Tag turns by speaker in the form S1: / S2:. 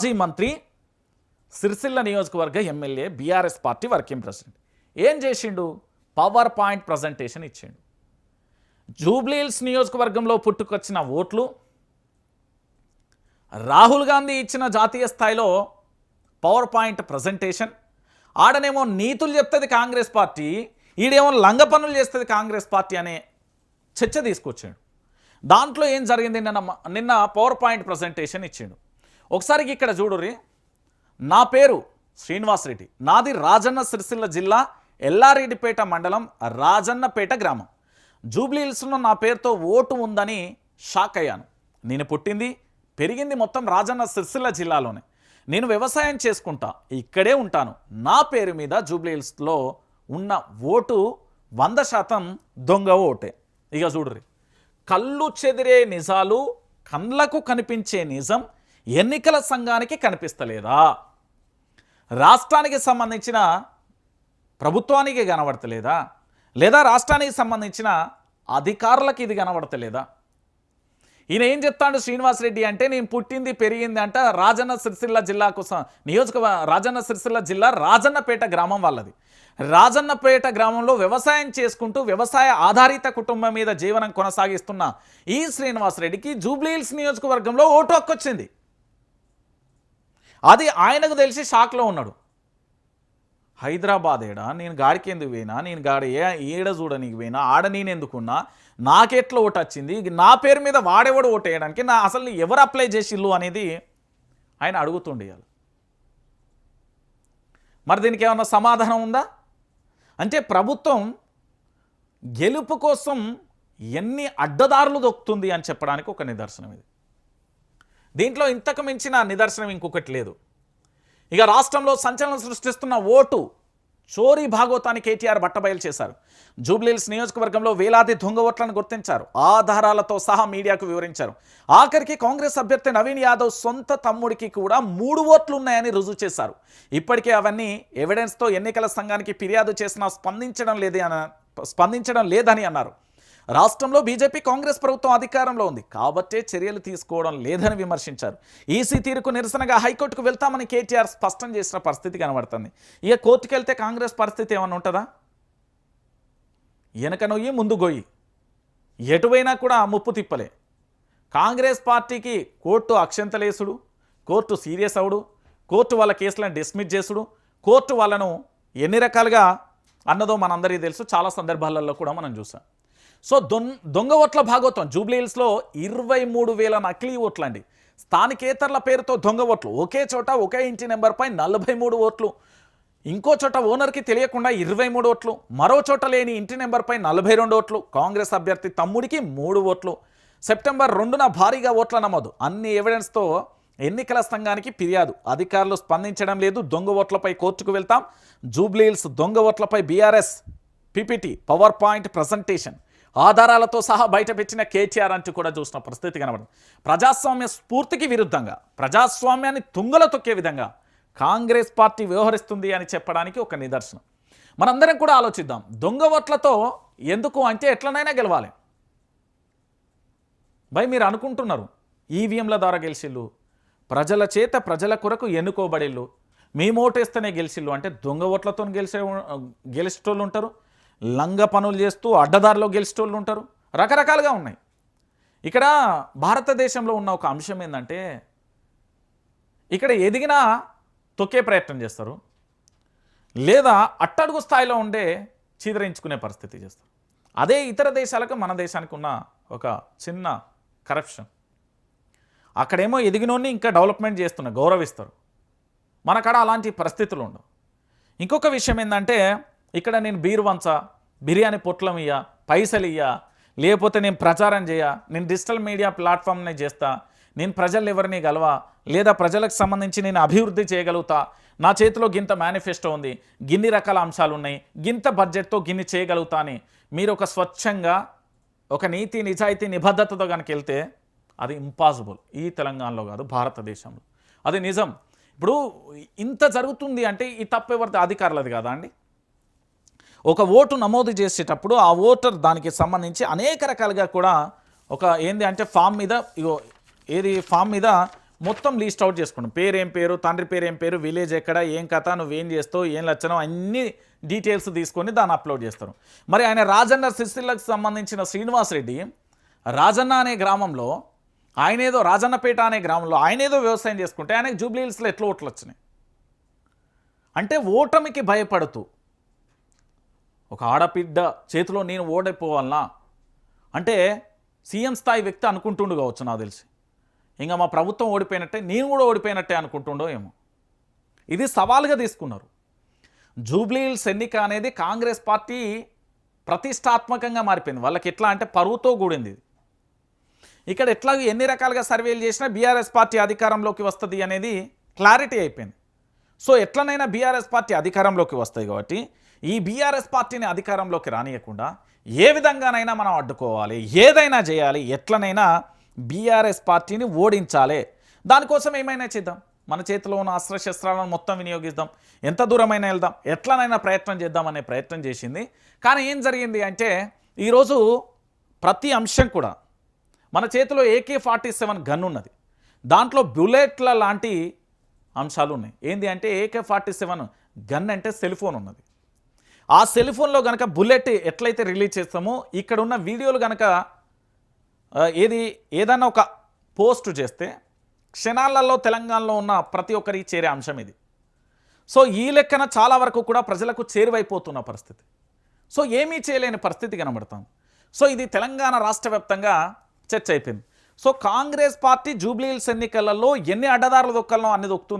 S1: మాజీ మంత్రి సిరిసిల్ల నియోజకవర్గ MLA BRS party working president. ఏం చేసిండు? పవర్ పాయింట్ ప్రజెంటేషన్ ఇచ్చిండు. జూబ్లీహిల్స్ నియోజకవర్గంలో పుట్టుకొచ్చిన ఓట్లు రాహుల్ గాంధీ ఇచ్చిన జాతీయ స్థాయిలో పవర్ పాయింట్ ప్రజెంటేషన్. ఆడనేమో నీతులు చెప్తుంది కాంగ్రెస్ పార్టీ ఈడేమో లంగ పనులు చేస్తుంది కాంగ్రెస్ పార్టీ అనే చర్చ తీసుకొచ్చాడు. దాంట్లో ఏం జరిగింది? నిన్న మ- నిన్న పవర్ పాయింట్ ప్రజెంటేషన్ ఇచ్చిండు. ఒకసారి ఇక్కడ చూడుర్రి. నా పేరు శ్రీనివాస్ రెడ్డి. నాది రాజన్న సిరిసిల్ల జిల్లా ఎల్లారెడ్డిపేట మండలం రాజన్నపేట గ్రామం. జూబ్లీ హిల్స్లో నా పేరుతో ఓటు ఉందని షాక్ అయ్యాను. నేను పుట్టింది పెరిగింది మొత్తం రాజన్న సిరిసిల్ల జిల్లాలోనే. నేను వ్యవసాయం చేసుకుంటా ఇక్కడే ఉంటాను. నా పేరు మీద జూబ్లీ హిల్స్లో ఉన్న ఓటు వంద శాతం దొంగ ఓటే. ఇక చూడుర్రి. కళ్ళు చెదిరే నిజాలు కళ్ళకు కనిపించే నిజం ఎన్నికల సంఘానికి కనిపిస్తలేదా? రాష్ట్రానికి సంబంధించిన ప్రభుత్వానికి కనబడతలేదా? లేదా రాష్ట్రానికి సంబంధించిన అధికారులకు ఇది కనబడతలేదా? ఈయన ఏం చెప్తాడు శ్రీనివాస్ రెడ్డి అంటే నేను పుట్టింది పెరిగింది అంట రాజన్న సిరిసిల్ల జిల్లా కోసం నియోజక రాజన్న సిరిసిల్ల జిల్లా రాజన్నపేట గ్రామం వాళ్ళది. రాజన్నపేట గ్రామంలో వ్యవసాయం చేసుకుంటూ వ్యవసాయ ఆధారిత కుటుంబం మీద జీవనం కొనసాగిస్తున్న ఈ శ్రీనివాస్ రెడ్డికి జూబ్లీహిల్స్ నియోజకవర్గంలో ఓటు హక్కు వచ్చింది. అది ఆయనకు తెలిసి షాక్లో ఉన్నాడు. హైదరాబాద్ ఏడా? నేను గాడికి ఎందుకు పోయినా? నేను గాడి ఏ ఏడ చూడనీకి పోయినా? ఆడ నేను ఎందుకున్నా నాకెట్లా ఓటు వచ్చింది? నా పేరు మీద వాడెవడు ఓటు వేయడానికి? నా అసలు ఎవరు అప్లై చేసిల్లు అనేది ఆయన అడుగుతుండేయాలి మరి దీనికి ఏమన్నా సమాధానం ఉందా? అంటే ప్రభుత్వం గెలుపు కోసం ఎన్ని అడ్డదారులు దొక్కుతుంది అని చెప్పడానికి ఒక నిదర్శనం ఇది. దీంట్లో ఇంతకు మించిన నిదర్శనం ఇంకొకటి లేదు. ఇక రాష్ట్రంలో సంచలనం సృష్టిస్తున్న ఓటు చోరీ భాగోతాన్ని కేటీఆర్ బట్టబయలు చేశారు. జూబ్లీహిల్స్ నియోజకవర్గంలో వేలాది దొంగ ఓట్లను గుర్తించారు. ఆధారాలతో సహా మీడియాకు వివరించారు. ఆఖరికి కాంగ్రెస్ అభ్యర్థి నవీన్ యాదవ్ సొంత తమ్ముడికి కూడా మూడు ఓట్లు ఉన్నాయని రుజువు చేశారు. ఇప్పటికే అవన్నీ ఎవిడెన్స్తో ఎన్నికల సంఘానికి ఫిర్యాదు చేసినా స్పందించడం లేదే అన స్పందించడం లేదని అన్నారు. రాష్ట్రంలో బీజేపీ కాంగ్రెస్ ప్రభుత్వం అధికారంలో ఉంది. కాబట్టే చర్యలు తీసుకోవడం లేదని విమర్శించారు. ఈసీ తీరుకు నిరసనగా హైకోర్టుకు వెళ్తామని కేటీఆర్ స్పష్టం చేసిన పరిస్థితి కనబడుతుంది. ఇక కోర్టుకు వెళ్తే కాంగ్రెస్ పరిస్థితి ఏమైనా ఉంటుందా? వెనక నొయ్యి ముందు గొయ్యి. ఎటువైనా కూడా ముప్పు తిప్పలే. కాంగ్రెస్ పార్టీకి కోర్టు అక్షంతలేసుడు కోర్టు సీరియస్ అవుడు కోర్టు వాళ్ళ కేసులను డిస్మిస్ చేసుడు కోర్టు వాళ్ళను ఎన్ని రకాలుగా అన్నదో మనందరికీ తెలుసు. చాలా సందర్భాలలో కూడా మనం చూసాం. సో దొం దొంగ ఓట్ల భాగోత్వం జూబ్లీహిల్స్లో ఇరవై మూడు వేల నకిలీ ఓట్లు అండి స్థానికేతరుల పేరుతో దొంగ ఓట్లు ఒకే చోట ఒకే ఇంటి నెంబర్పై నలభై మూడు ఓట్లు. ఇంకో చోట ఓనర్కి తెలియకుండా ఇరవై మూడు ఓట్లు మరో చోట లేని ఇంటి నెంబర్పై నలభై రెండు ఓట్లు కాంగ్రెస్ అభ్యర్థి తమ్ముడికి మూడు ఓట్లు. సెప్టెంబర్ రెండున భారీగా ఓట్ల నమోదు అన్ని ఎవిడెన్స్తో ఎన్నికల సంఘానికి ఫిర్యాదు. అధికారులు స్పందించడం లేదు దొంగ ఓట్లపై కోర్టుకు వెళ్తాం. జూబ్లీహిల్స్ దొంగ ఓట్లపై BRS PPT power point presentation. ఆధారాలతో సహా బయటపెట్టిన కేటీఆర్ అంటూ కూడా చూసిన పరిస్థితి కనబడింది. ప్రజాస్వామ్య స్ఫూర్తికి విరుద్ధంగా ప్రజాస్వామ్యాన్ని తుంగల తొక్కే విధంగా కాంగ్రెస్ పార్టీ వ్యవహరిస్తుంది అని చెప్పడానికి ఒక నిదర్శనం. మనందరం కూడా ఆలోచిద్దాం దొంగ ఓట్లతో ఎందుకు అంటే ఎట్లనైనా గెలవాలి. భయ్ మీరు అనుకుంటున్నారు ఈవీఎంల ద్వారా గెలిచిళ్ళు ప్రజల చేత ప్రజల కొరకు ఎన్నుకోబడిళ్ళు మేము ఓటేస్తేనే గెలిచిళ్ళు అంటే దొంగ ఓట్లతో గెలిచే గెలిచేటోళ్ళు ఉంటారు లంగ పనులు చేస్తూ అడ్డదారిలో గెలిచేటోళ్ళు ఉంటారు. రకరకాలుగా ఉన్నాయి. ఇక్కడ భారతదేశంలో ఉన్న ఒక అంశం ఏంటంటే ఇక్కడ ఎదిగినా తొక్కే ప్రయత్నం చేస్తారు. లేదా అట్టడుగు స్థాయిలో ఉండే చీదరించుకునే పరిస్థితి చేస్తారు. అదే ఇతర దేశాలకు మన దేశానికి ఉన్న ఒక చిన్న కరప్షన్. అక్కడేమో ఎదిగినోన్ని ఇంకా డెవలప్మెంట్ చేస్తున్నారు గౌరవిస్తారు. మన కాడ అలాంటి పరిస్థితులు ఉండవు. ఇంకొక విషయం ఏంటంటే ఇక్కడ నేను బీరు వంచ బిర్యానీ పొట్లం ఇయ్య పైసలు ఇయ్య లేకపోతే నేను ప్రచారం చేయ నేను డిజిటల్ మీడియా ప్లాట్ఫామ్నే చేస్తా నేను ప్రజలు ఎవరిని గలవా లేదా ప్రజలకు సంబంధించి నేను అభివృద్ధి చేయగలుగుతా నా చేతిలో గింత మేనిఫెస్టో ఉంది గిన్ని రకాల అంశాలు ఉన్నాయి గింత బడ్జెట్తో గిన్ని చేయగలుగుతా అని. మీరు ఒక స్వచ్ఛంగా ఒక నీతి నిజాయితీ నిబద్ధతతో కనుక వెళ్తే అది ఇంపాసిబుల్ ఈ తెలంగాణలో కాదు భారతదేశంలో. అది నిజం. ఇప్పుడు ఇంత జరుగుతుంది అంటే ఈ తప్పెవరిది అధికారులది కదా అండి? ఒక ఓటు నమోదు చేసేటప్పుడు ఆ ఓటర్ దానికి సంబంధించి అనేక రకాలుగా కూడా ఒక ఏంది అంటే ఫామ్ మీద ఇగో ఏది ఫామ్ మీద మొత్తం లీస్ట్ అవుట్ చేసుకోండి పేరు ఏం పేరు తండ్రి పేరు ఏం పేరు విలేజ్ ఎక్కడ ఏం కథ నువ్వేం చేస్తావు ఏం లచ్చనం అన్ని డీటెయిల్స్ తీసుకొని దాన్ని అప్లోడ్ చేస్తారు. మరి ఆయన రాజన్న సిరిసిల్లకు సంబంధించిన శ్రీనివాస్ రెడ్డి రాజన్న అనే గ్రామంలో ఆయన ఏదో రాజన్నపేట అనే గ్రామంలో ఆయన ఏదో వ్యవసాయం చేసుకుంటే ఆయనకు జూబ్లీ హిల్స్లో ఎట్లా ఓట్లు వచ్చినాయి? అంటే ఓటమికి భయపడుతూ ఒక ఆడబిడ్డ చేతిలో నేను ఓడైపోవాలనా? అంటే సీఎం స్థాయి వ్యక్తి అనుకుంటుండు కావచ్చు నాకు తెలిసి. ఇంకా మా ప్రభుత్వం ఓడిపోయినట్టే నేను కూడా ఓడిపోయినట్టే అనుకుంటుండో ఏమో. ఇది సవాల్గా తీసుకున్నారు. జూబ్లీహిల్స్ ఎన్నిక అనేది కాంగ్రెస్ పార్టీ ప్రతిష్టాత్మకంగా మారిపోయింది. వాళ్ళకి ఎట్లా అంటే పరువుతో కూడింది ఇది. ఇక్కడ ఎట్లా ఎన్ని రకాలుగా సర్వేలు చేసినా బీఆర్ఎస్ పార్టీ అధికారంలోకి వస్తుంది అనేది క్లారిటీ అయిపోయింది. సో ఎట్లనైనా బీఆర్ఎస్ పార్టీ అధికారంలోకి వస్తాయి కాబట్టి ఈ బీఆర్ఎస్ పార్టీని అధికారంలోకి రానియకుండా ఏ విధంగానైనా మనం అడ్డుకోవాలి ఏదైనా చేయాలి ఎట్లనైనా బీఆర్ఎస్ పార్టీని ఓడించాలి. దానికోసం ఏమైనా చేద్దాం? మన చేతిలో ఉన్న అస్త్రశస్త్రాలను మొత్తం వినియోగిద్దాం. ఎంత దూరమైనా వెళ్దాం. ఎట్లనైనా ప్రయత్నం చేద్దాం అనే ప్రయత్నం చేసింది. కానీ ఏం జరిగింది అంటే ఈరోజు ప్రతి అంశం కూడా మన చేతిలో ఏకే ఫార్టీ సెవెన్ గన్ ఉన్నది. దాంట్లో బుల్లెట్ల లాంటి అంశాలు ఉన్నాయి. ఏంది అంటే ఏకే ఫార్టీ సెవెన్ గన్ అంటే సెల్ ఫోన్ ఉన్నది. ఆ సెల్ ఫోన్లో కనుక బుల్లెట్ ఎట్లయితే రిలీజ్ చేస్తామో ఇక్కడ ఉన్న వీడియోలు కనుక ఏది ఏదైనా ఒక పోస్ట్ చేస్తే క్షణాలలో తెలంగాణలో ఉన్న ప్రతి ఒక్కరికి చేరే అంశం ఇది. సో ఈ లెక్కన చాలా వరకు కూడా ప్రజలకు చేరువైపోతున్న పరిస్థితి. సో ఏమీ చేయలేని పరిస్థితి కనబడుతుంది. సో ఇది తెలంగాణ రాష్ట్ర వ్యాప్తంగా చర్చ అయిపోయింది. సో కాంగ్రెస్ పార్టీ జూబ్లీహిల్స్ ఎన్నికలలో ఎన్ని అడ్డదారులు దొక్కలను అన్ని దొక్కుతుంది